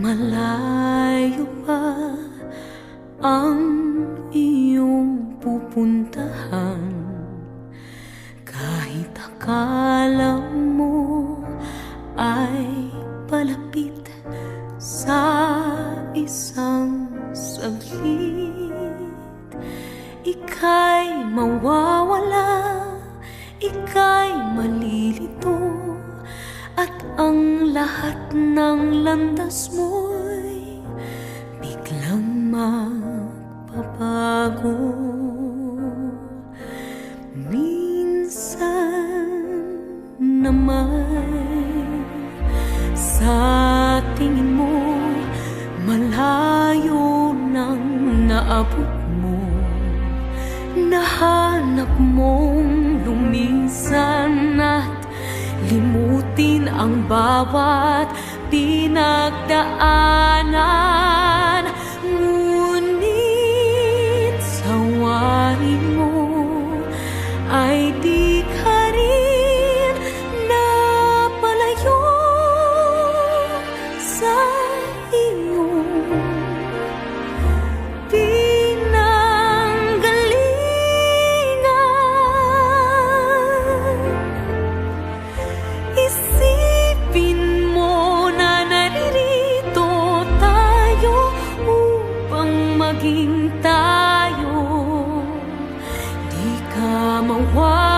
Malayo pa ang iyong pupuntahan. Kahit akala mo ay palapit sa isang saglit Ika'y mawawala, ika'y malilito ang lahat ng landas mo'y biglang magbabago Minsan naman sa tingin mo Malayo nang naabot mo. Nahanap mong lumisan Mahalin ang bawat pinagdaanan. Ngunit sa wain mo ay di ka rin napalayo sa iyo 我